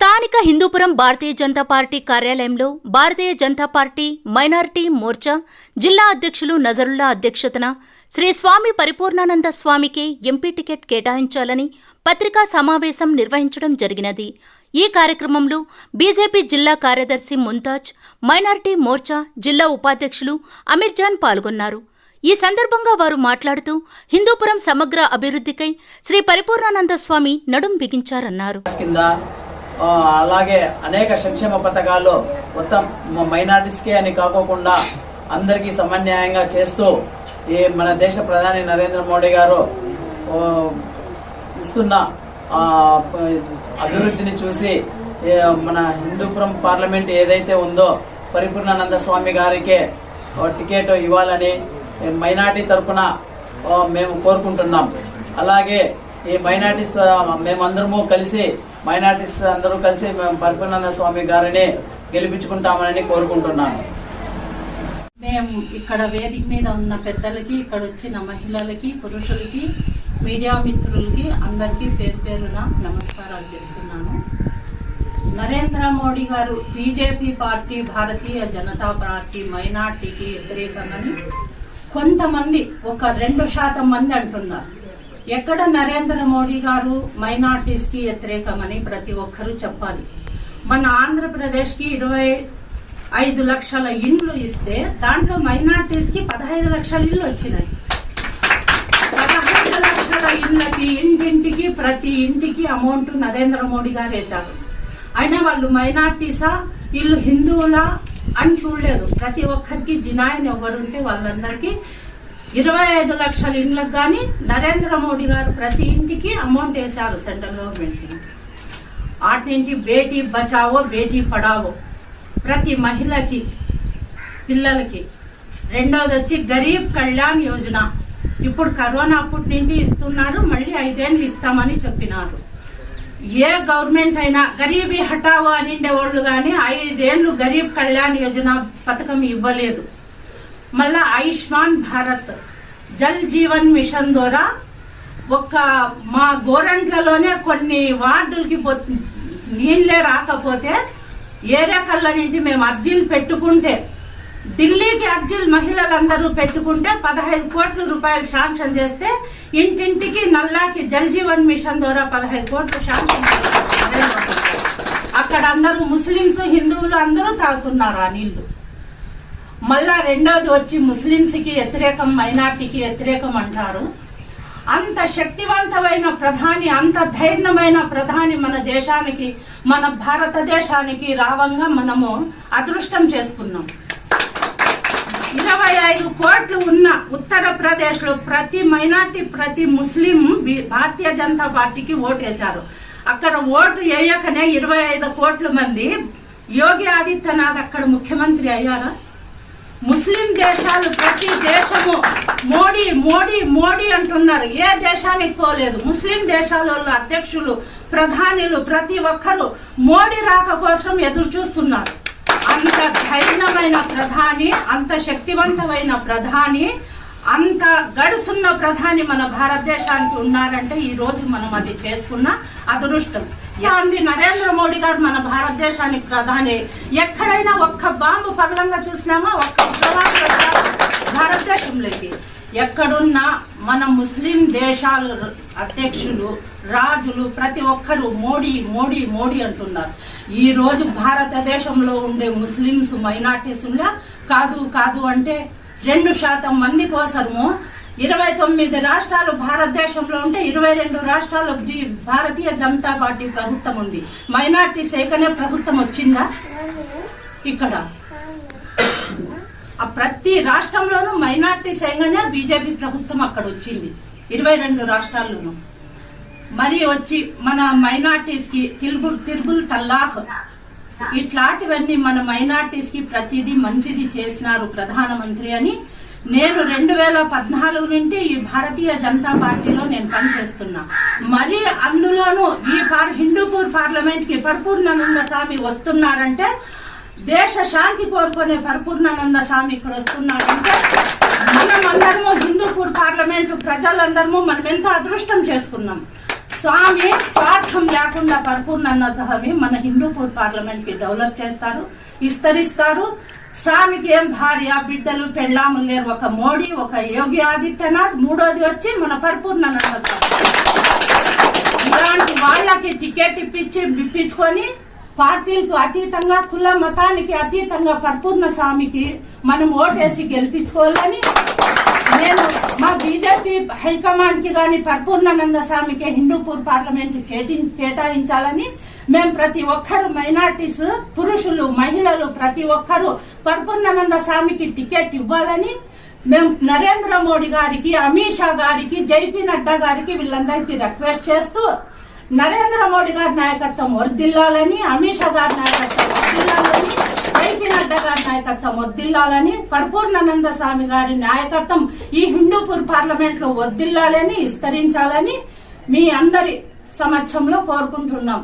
స్థానిక హిందూపురం భారతీయ జనతా పార్టీ కార్యాలయంలో Bharatiya Janata party minority Morcha జిల్లా అధ్యక్షులు నజరుల్లా అధ్యక్షతన శ్రీ స్వామి పరిపూర్ణానంద స్వామికి ఎంపీ టికెట్ కేటాయించాలని పత్రికా సమావేశం నిర్వహించడం జరిగినది. ఈ కార్యక్రమంలో బీజేపీ జిల్లా కార్యదర్శి ముంతాజ్ మైనారిటీ మోర్చా జిల్లా ఉపాధ్యక్షులు అమీర్జాన్ పాల్గొన్నారు. ఈ సందర్భంగా వారు మాట్లాడుతూ హిందూపురం సమగ్ర అభివృద్ధికై శ్రీ పరిపూర్ణానంద స్వామి నడుం బిగించారన్నారు. అలాగే అనేక సంక్షేమ పథకాలు మొత్తం మైనార్టీస్కే అని కాకోకుండా అందరికీ సమన్యాయంగా చేస్తూ ఈ మన దేశ ప్రధాని నరేంద్ర మోడీ గారు ఇస్తున్న అభివృద్ధిని చూసి మన హిందూపురం పార్లమెంట్ ఏదైతే ఉందో పరిపూర్ణానంద స్వామి గారికే టికెట్ ఇవ్వాలని మైనార్టీ తరఫున మేము కోరుకుంటున్నాం. అలాగే ఈ మైనార్టీస్ మేమందరము కలిసి మైనార్టీస్ అందరూ కలిసి మేము పరిపూర్ణానంద స్వామి గారిని గెలిపించుకుంటామని కోరుకుంటున్నాను. మేము ఇక్కడ వేదిక మీద ఉన్న పెద్దలకి ఇక్కడ వచ్చిన మహిళలకి పురుషులకి మీడియా మిత్రులకి అందరికీ పేరు పేరున నమస్కారాలు చేస్తున్నాను. నరేంద్ర మోడీ గారు BJP party Bharatiya Janata party మైనార్టీకి వ్యతిరేకమని కొంతమంది ఒక రెండు శాతం మంది అంటున్నారు. ఎక్కడ నరేంద్ర మోడీ గారు మైనార్టీస్కి వ్యతిరేకమని ప్రతి ఒక్కరూ చెప్పాలి. మన ఆంధ్రప్రదేశ్కి ఇరవై ఐదు లక్షల ఇండ్లు ఇస్తే దాంట్లో మైనార్టీస్కి పదహైదు లక్షల ఇల్లు వచ్చినాయి. పదహైదు లక్షల ఇళ్ళకి ఇంటింటికి ప్రతి ఇంటికి అమౌంట్ నరేంద్ర మోడీ గారు వేశారు. అయినా వాళ్ళు మైనార్టీసా వీళ్ళు హిందువులా అని చూడలేదు. ప్రతి ఒక్కరికి జినాయన్ ఎవరుంటే వాళ్ళందరికీ ఇరవై ఐదు లక్షల ఇండ్లకు కానీ నరేంద్ర మోడీ గారు ప్రతి ఇంటికి అమౌంట్ వేశారు సెంట్రల్ గవర్నమెంట్ ఆటింటి బేటీ బచావో బేటీ పడావో ప్రతి మహిళకి పిల్లలకి. రెండోది వచ్చి గరీబ్ కళ్యాణ్ యోజన. ఇప్పుడు కరోనా అప్పటి నుండి ఇస్తున్నారు మళ్ళీ ఐదేళ్ళు ఇస్తామని చెప్పినారు. ఏ గవర్నమెంట్ అయినా గరీబీ హఠావో అనిండే వాళ్ళు కానీ ఐదేళ్ళు గరీబ్ కళ్యాణ్ యోజన పథకం ఇవ్వలేదు. మళ్ళా ఆయుష్మాన్ భారత్. జల్ జీవన్ మిషన్ ద్వారా ఒక్క మా గోరంట్లలోనే కొన్ని వార్డులకి పో- నీళ్ళే రాకపోతే ఏరియా కళ్ళ నుండి మేము అర్జీలు పెట్టుకుంటే ఢిల్లీకి అర్జీలు మహిళలందరూ పెట్టుకుంటే పదహైదు కోట్ల రూపాయలు శాంక్షన్ చేస్తే ఇంటింటికి నల్లాకి జల్ జీవన్ మిషన్ ద్వారా పదహైదు కోట్లు శాంక్షన్ అక్కడ అందరూ ముస్లింస్ హిందువులు అందరూ తాగుతున్నారు ఆ నీళ్ళు. మళ్ళా రెండోది వచ్చి ముస్లిమ్స్కి వ్యతిరేకం మైనార్టీకి వ్యతిరేకం అంటారు. అంత శక్తివంతమైన ప్రధాని అంత ధైర్యమైన ప్రధాని మన దేశానికి మన భారతదేశానికి రావంగా మనము అదృష్టం చేసుకున్నాం. ఇరవై ఐదు కోట్లు ఉన్న ఉత్తరప్రదేశ్లో ప్రతి మైనార్టీ ప్రతి ముస్లిం భారతీయ జనతా పార్టీకి ఓటేశారు. అక్కడ ఓటు వేయకనే ఇరవై ఐదు కోట్ల మంది. యోగి ఆదిత్యనాథ్ అక్కడ ముఖ్యమంత్రి అయ్యారా? ముస్లిం దేశాలు ప్రతి దేశము మోడీ మోడీ మోడీ అంటున్నారు. ఏ దేశానికి పోలేదు. ముస్లిం దేశాల అధ్యక్షులు ప్రధానులు ప్రతి ఒక్కరు మోడీ రాక కోసం ఎదురు చూస్తున్నారు. అంత ధైర్యమైన ప్రధాని అంత శక్తివంతమైన ప్రధాని అంత గడుసున్న ప్రధాని మన భారతదేశానికి ఉన్నారంటే ఈ రోజు మనం అది చేసుకున్న అదృష్టం. గాంధీ నరేంద్ర మోడీ గారు మన భారతదేశానికి ప్రధాని. ఎక్కడైనా ఒక్క బాంబు పగలంగా చూసినామా? ఒక్క భారతదేశంలోకి. ఎక్కడున్నా మన ముస్లిం దేశాలు అధ్యక్షులు రాజులు ప్రతి ఒక్కరూ మోడీ మోడీ మోడీ అంటున్నారు. ఈ రోజు భారతదేశంలో ఉండే ముస్లింస్ మైనార్టీస్ కాదు కాదు అంటే రెండు శాతం మంది కోసము ఇరవై తొమ్మిది రాష్ట్రాలు భారతదేశంలో ఉంటే ఇరవై రెండు రాష్ట్రాలు భారతీయ జనతా పార్టీ ప్రభుత్వం ఉంది. మైనార్టీ సేకనే ప్రభుత్వం వచ్చిందా? ఇక్కడ. ఆ ప్రతి రాష్ట్రంలోనూ మైనార్టీ సేకనే బీజేపీ ప్రభుత్వం అక్కడ వచ్చింది. ఇరవై రెండు రాష్ట్రాల్లోనూ. మరి వచ్చి మన మైనార్టీస్కి తిరుబుల్ తిరుబుల్ తల్లాహ్ ఇట్లాంటివన్నీ మన మైనార్టీస్కి ప్రతిదీ మంచిది చేసినారు ప్రధానమంత్రి అని నేను రెండు వేల పద్నాలుగు నుండి ఈ భారతీయ జనతా పార్టీలో నేను పనిచేస్తున్నా. మరి అందులోనూ ఈ పార్ హిందూపూర్ పార్లమెంట్కి పరిపూర్ణానంద స్వామి వస్తున్నారంటే దేశ శాంతి కోరుకునే పరిపూర్ణానంద స్వామి ఇక్కడ వస్తున్నాడంటే మనం అందరము హిందూపూర్ పార్లమెంటు ప్రజలందరము మనం ఎంతో అదృష్టం చేసుకున్నాం. స్వామి స్వార్థం లేకుండా పరిపూర్ణానంద స్వామి మన హిందూపూర్ పార్లమెంట్కి డెవలప్ చేస్తారు విస్తరిస్తారు. స్వామికి ఏం భార్య బిడ్డలు పెళ్ళాములు లేరు. ఒక మోడీ ఒక యోగి ఆదిత్యనాథ్ మూడోది వచ్చి మన పరిపూర్ణానంద స్వామి. ఇలాంటి వాళ్ళకి టికెట్ ఇప్పించి ఇప్పించుకొని పార్టీలకు అతీతంగా కుల మతానికి అతీతంగా పరిపూర్ణ స్వామికి మనం ఓటేసి గెలిపించుకోవాలని నేను మా బీజేపీ హైకమాండ్కి గాని పరిపూర్ణానంద స్వామికి హిందూపూర్ పార్లమెంట్ కేటి కేటాయించాలని మేము ప్రతి ఒక్కరు మైనార్టీస్ పురుషులు మహిళలు ప్రతి ఒక్కరు పరిపూర్ణానంద స్వామికి టికెట్ ఇవ్వాలని మేము నరేంద్ర మోడీ గారికి అమిత్ షా గారికి జైపీ నడ్డా గారికి వీళ్ళందరికీ రిక్వెస్ట్ చేస్తూ నరేంద్ర మోడీ గారి నాయకత్వం వర్దిల్లాలని అమిత్ షా గారి నాయకత్వం వర్దిల్లాలని జైపీ నడ్డా నాయకత్వం వద్దిల్లాలని పరిపూర్ణానంద స్వామి గారి నాయకత్వం ఈ హిందూపూర్ పార్లమెంట్లో వద్దిల్లాలని విస్తరించాలని మీ అందరి సమక్షంలో కోరుకుంటున్నాం.